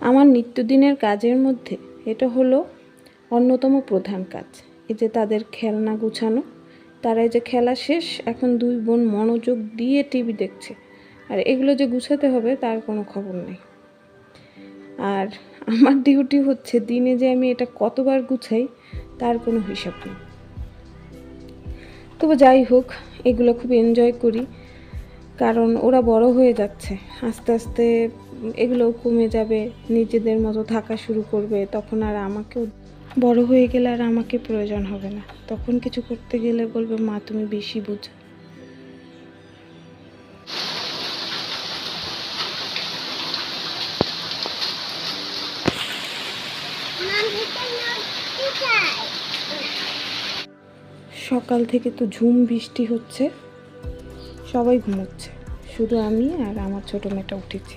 আমার নিত্যদিনের কাজের মধ্যে এটা হলো অন্যতম প্রধান কাজ। এই যে তাদের খেলনা গুছানো, তারা এই যে খেলা শেষ, এখন দুই বোন মনোযোগ দিয়ে টিভি দেখছে। আর এগুলো যে গুছাতে হবে তার কোনো খবর নেই। আর আমার ডিউটি হচ্ছে দিনে যে আমি এটা কতবার গুছাই, তার কোনো হিসাব নেই। তবু যাই হোক, এগুলো খুব এনজয় করি। কারণ ওরা বড় হয়ে যাচ্ছে। আস্তে আস্তে এগুলো কমে যাবে, নিজেদের মতো থাকা শুরু করবে, তখন আর আমাকেও বড় হয়ে গেলে আর আমাকে প্রয়োজন হবে না। তখন কিছু করতে গেলে বলবে, মা, তুমি বেশি বুঝো। সকাল থেকে তো ঝুম বৃষ্টি হচ্ছে, সবাই ঘুমোচ্ছে। শুধু আমি আর আমার ছোটো মেয়েটা উঠেছি।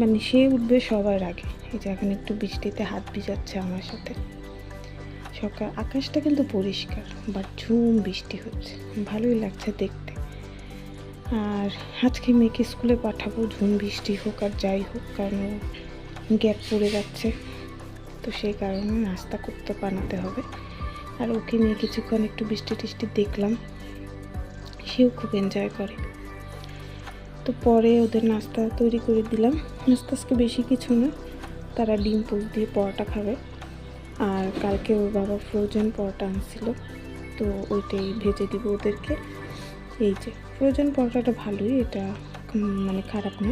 মানে সে উঠবে সবার আগে। এই যে এখন একটু বৃষ্টিতে হাত ভিজাচ্ছে আমার সাথে। সকাল, আকাশটা কিন্তু পরিষ্কার বা ঝুম বৃষ্টি হচ্ছে। ভালোই লাগছে দেখতে। আর আজকে মেয়েকে স্কুলে পাঠাবো, ঝুম বৃষ্টি হোক আর যাই হোক, কারণ গ্যাপ পড়ে যাচ্ছে। তো সেই কারণে নাস্তা করতে বানাতে হবে। আর ওকে নিয়ে কিছুক্ষণ একটু বৃষ্টি টিষ্টি দেখলাম। সেও খুব এনজয় করে। তো পরে ওদের নাস্তা তৈরি করে দিলাম। নাস্তা আজকে বেশি কিছু না, তারা ডিম পোস দিয়ে পরোটা খাবে। আর কালকে ওর বাবা ফ্রোজেন পরোটা আনছিল, তো ওইটাই ভেজে দিব ওদেরকে। এই যে ফ্রোজেন পরোটাটা ভালোই, এটা মানে খারাপ না,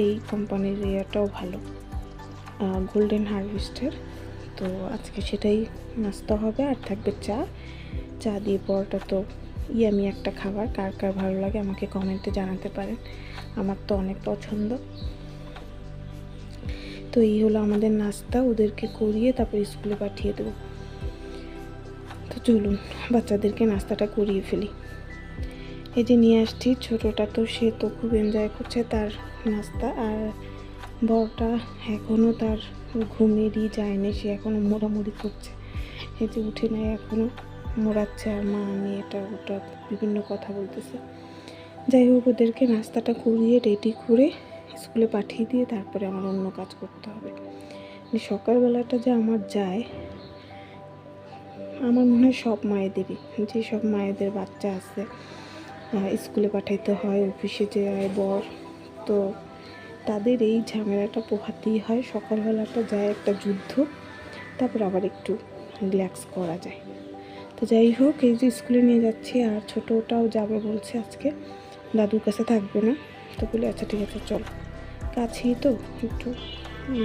এই কোম্পানির ইয়েটাও ভালো গোল্ডেন হারভেস্টের তো আজকে সেটাই নাস্তা হবে, আর থাকবে চা। চা দিয়ে পরোটা তো ইয়ামি একটা খাবার, কার কার ভালো লাগে আমাকে কমেন্টে জানাতে পারেন। আমার তো অনেক পছন্দ। তো এই হলো আমাদের নাস্তা, ওদেরকে করিয়ে তারপর স্কুলে পাঠিয়ে দেবো। তো চলুন, বাচ্চাদেরকে নাস্তাটা করিয়ে ফেলি। এই যে নিয়ে আসছি, ছোটোটা তো, সে তো খুব এনজয় করছে তার নাস্তা, আর বড়টা এখনও তার ঘুমেরই যায়নি, সে এখনও মোড়ামুড়ি করছে। এই যে উঠে নেয় এখনও মোড়াচ্ছে আর মা, আমি এটা, ওটা বিভিন্ন কথা বলতেছে। যাই হোক, ওদেরকে নাস্তাটা করিয়ে রেডি করে স্কুলে পাঠিয়ে দিয়ে তারপরে আমার অন্য কাজ করতে হবে। মানে সকালবেলাটা যে আমার যায়, আমার মনে হয় সব মায়েদেরই। যে সব মায়েদের বাচ্চা আছে স্কুলে পাঠাইতে হয় অফিসে যায় বর, তো তাদের এই ঝামেলাটা পোহাতেই হয়। সকালবেলাটা যায় একটা যুদ্ধ, তারপর আবার একটু রিল্যাক্স করা যায়। তো যাই হোক, এই যে স্কুলে নিয়ে যাচ্ছি আর ছোটোটাও যাবে বলছে আজকে। দাদুর কাছে থাকবে না, তো বলে আচ্ছা ঠিক আছে, চল। কাছেই তো একটু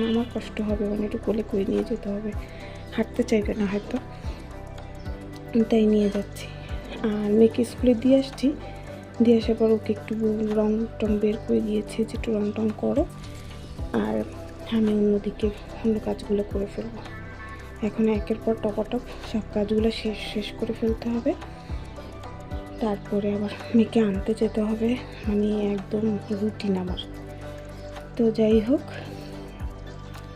আমার কষ্ট হবে মানে একটু কোলে করে নিয়ে যেতে হবে। হাঁটতে চাইবে না হয়তো। তাই নিয়ে যাচ্ছি। আর মেয়েকে স্কুলে দিয়ে আসছি। দিয়ে আসার পর ওকে একটু রং টং বের করে দিয়েছি, যে একটু রং টং করো। আর আমি অন্যদিকে অন্য কাজগুলো করে ফেলব। এখন একের পর টপাটপ সব কাজগুলো শেষ শেষ করে ফেলতে হবে। তারপরে আবার মেয়েকে আনতে যেতে হবে। মানে একদম রুটিন আমার তো যাই হোক,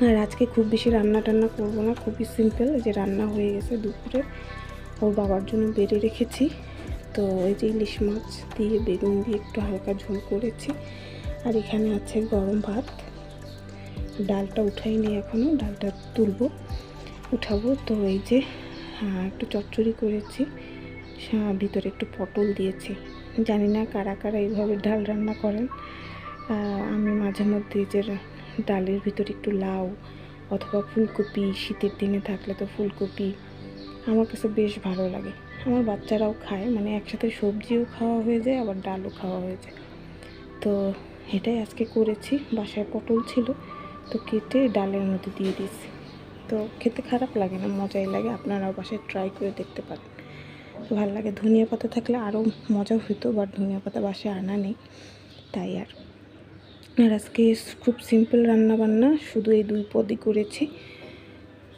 আর আজকে খুব বেশি রান্না টান্না করব না। খুবই সিম্পল যে রান্না হয়ে গেছে দুপুরে। ওর বাবার জন্য বেড়ে রেখেছি। তো এই যে ইলিশ মাছ দিয়ে, বেগুন দিয়ে একটু হালকা ঝোল করেছি। আর এখানে আছে গরম ভাত। ডালটা উঠাইনি এখনও ডালটা তুলবো। উঠাবো। তো এই যে একটু চচ্চড়ি করেছি। ভিতরে একটু পটল দিয়েছি। জানি না কারা কারা এইভাবে ডাল রান্না করেন। আমি মাঝে মধ্যে যে ডালের ভিতরে একটু লাউ অথবা ফুলকপি, শীতের দিনে থাকলে তো ফুলকপি, আমার কাছে বেশ ভালো লাগে। আমার বাচ্চারাও খায় মানে একসাথে সবজিও খাওয়া হয়ে যায়, আবার ডালও খাওয়া হয়ে যায়। তো এটাই আজকে করেছি। বাসায় পটল ছিল, তো কেটে ডালের মধ্যে দিয়ে দিয়েছি। তো খেতে খারাপ লাগে না, মজাই লাগে। আপনারাও বাসায় ট্রাই করে দেখতে পারেন। তো ভালো লাগে। ধনিয়া পাতা থাকলে আরও মজা হতো বাট ধনিয়া পাতা বাসায় আনা নেই, তাই আর। আর আজকে খুব সিম্পল রান্না বান্না শুধু এই দুই পদই করেছি।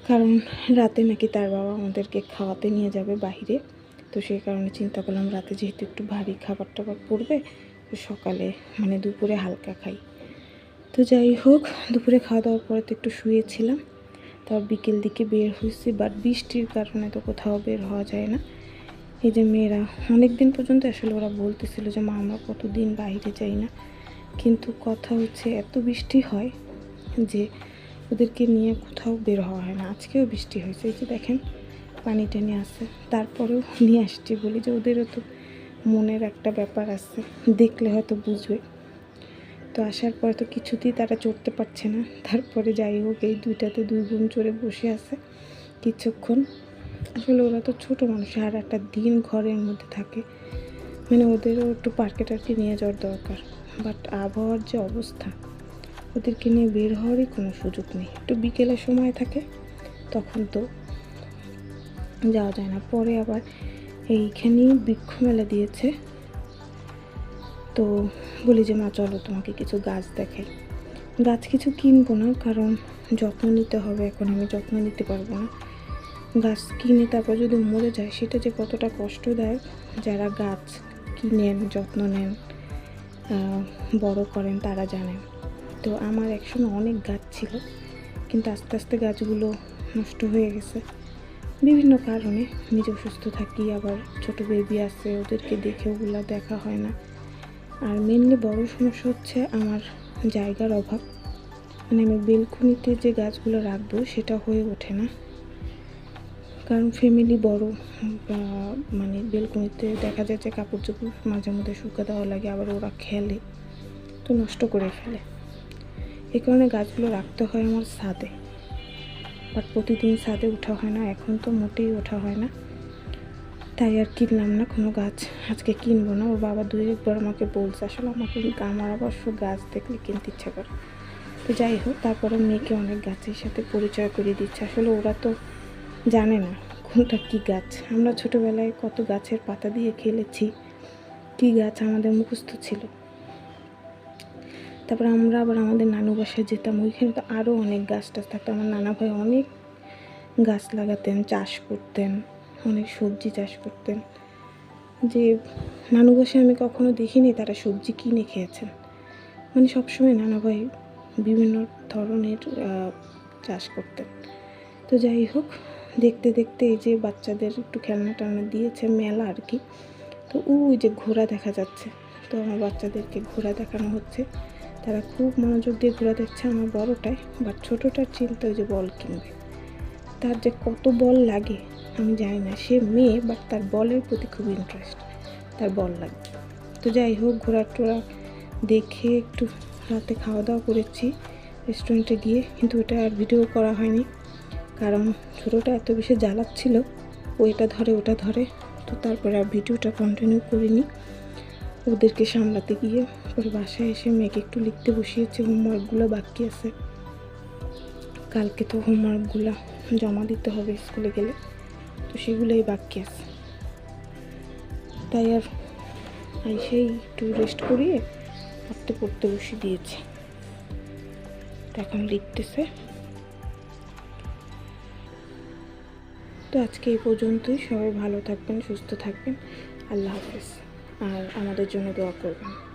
কারণ রাতে নাকি তার বাবা আমাদেরকে খাওয়াতে নিয়ে যাবে বাইরে তো সেই কারণে চিন্তা করলাম, রাতে যেহেতু একটু ভারী খাবার টাবার পড়বে, তো সকালে মানে দুপুরে হালকা খাই। তো যাই হোক, দুপুরে খাওয়া দাওয়ার পরে তো একটু শুয়েছিলাম। তারপর বিকেল দিকে বের হয়েছি বাট বৃষ্টির কারণে তো কোথাও বের হওয়া যায় না। এই যে মেয়েরা অনেক দিন পর্যন্ত আসলে ওরা বলতেছিল যে, মা, আমরা কতদিন বাইরে যাই না? কিন্তু কথা হচ্ছে, এত বৃষ্টি হয় যে ওদেরকে নিয়ে কোথাও বের হওয়া হয় না। আজকেও বৃষ্টি হয়েছে। এই যে দেখেন, পানি টেনে আসে তারপরেও নিয়ে আসছি বলি যে, ওদেরও তো মনের একটা ব্যাপার আছে। দেখলে হয়তো বুঝবে। তো আসার পরে তো কিছুতেই তারা চড়তে পারছে না। তারপরে যাই হোক, এই দুইটাতে দুই বোন চড়ে বসে আছে কিছুক্ষণ। আসলে ওরা তো ছোটো মানুষ, আর একটা দিন ঘরের মধ্যে থাকে। মানে ওদেরও একটু পার্কে টার্কে নিয়ে যাওয়ার দরকার। বাট আবহাওয়ার যে অবস্থা, ওদেরকে নিয়ে বের হওয়ারই কোনো সুযোগ নেই। একটু বিকেলের সময় থাকে, তখন তো যাওয়া যায় না। পরে আবার এইখানেই বৃক্ষ মেলা দিয়েছে। তো বলি যে, মা, চলো তোমাকে কিছু গাছ দেখাই। গাছ কিছু কিনবো না, কারণ যত্ন নিতে হবে, এখন আমি যত্ন নিতে পারব না। গাছ কিনে তারপর যদি মরে যায়, সেটা যে কতটা কষ্টদায়ক। যারা গাছ কিনেন, যত্ন নেন বড় করেন, তারা জানেন। তো আমার একসময় অনেক গাছ ছিল, কিন্তু আস্তে আস্তে গাছগুলো নষ্ট হয়ে গেছে। বিভিন্ন কারণে নিজে অসুস্থ থাকি, আবার ছোট বেবি আছে, ওদেরকে দেখে ওগুলো দেখা হয় না। আর মেনলি বড় সমস্যা হচ্ছে আমার জায়গার অভাব। মানে আমি বেলকুনিতে যে গাছগুলো রাখব সেটা হয়ে ওঠে না। কারণ ফ্যামিলি বড় মানে বেলকুনিতে দেখা যায় যে কাপড় চোপড় মাঝে মধ্যে শুকা দেওয়া লাগে, আবার ওরা খেলে, তো নষ্ট করে ফেলে। এই কারণে গাছগুলো রাখতে হয় আমার ছাদে। বাট প্রতিদিন ছাদে ওঠা হয় না, এখন তো মোটেই ওঠা হয় না। তাই আর কিনলাম না কোনো গাছ। আজকে কিনবো না। ওর বাবা দুই একবার আমাকে বলছে, আসলে আমাকে আমার অবশ্য গাছ দেখলে কিনতে ইচ্ছা করে। তো যাই হোক, তারপরে মেয়েকে অনেক গাছের সাথে পরিচয় করিয়ে দিচ্ছে। আসলে ওরা তো জানে না কোনটা কী গাছ। আমরা ছোটোবেলায় কত গাছের পাতা দিয়ে খেলেছি, কী গাছ আমাদের মুখস্থ ছিল। তারপর আমরা আবার আমাদের নানু বাসায় যেতাম, ওইখানে তো আরও অনেক গাছ টাছ থাকতো। আমার নানা ভাই অনেক গাছ লাগাতেন, চাষ করতেন। অনেক সবজি চাষ করতেন। যে নানু বাসায় আমি কখনো দেখিনি তারা সবজি কিনে খেয়েছেন। মানে সবসময় নানা ভাই বিভিন্ন ধরনের চাষ করতেন। তো যাই হোক, দেখতে দেখতে এই যে বাচ্চাদের একটু খেলনা টেলনা দিয়েছে মেলা আর কি। তো ওই যে ঘোড়া দেখা যাচ্ছে। তো আমার বাচ্চাদেরকে ঘোড়া দেখানো হচ্ছে। তারা খুব মনোযোগ দিয়ে ঘোড়া দেখছে আমার বড়টায় বাট ছোটোটার চিন্তা ওই যে বল কিনবে। তার যে কত বল লাগে, আমি জানি না। সে মেয়ে বাট তার বলের প্রতি খুব ইন্টারেস্ট তার বল লাগে। তো যাই হোক ঘোড়া টোড়া দেখে একটু রাতে খাওয়া দাওয়া করেছি। রেস্টুরেন্টে গিয়ে কিন্তু ওটা আর ভিডিও করা হয়নি। কারণ ছোটোটা এত বেশি জ্বালাচ্ছিল, ও এটা ধরে, ওটা ধরে। তো তারপরে আর ভিডিওটা কন্টিনিউ করিনি। ওদেরকে সামলাতে গিয়ে পরে বাসায় এসে মেয়েকে একটু লিখতে বসিয়েছে। হোমওয়ার্কগুলো বাকি আছে। কালকে তো হোমওয়ার্কগুলো জমা দিতে হবে স্কুলে গেলে। তো সেগুলোই বাকি আছে। তাই আর সেই একটু রেস্ট করিয়ে পড়তে পড়তে বসিয়ে দিয়েছি। এখন লিখতেছে। তো আজকে এই পর্যন্তই। সবাই ভালো থাকবেন, সুস্থ থাকবেন। আল্লাহ হাফেজ। আর আমাদের জন্য দোয়া করবেন।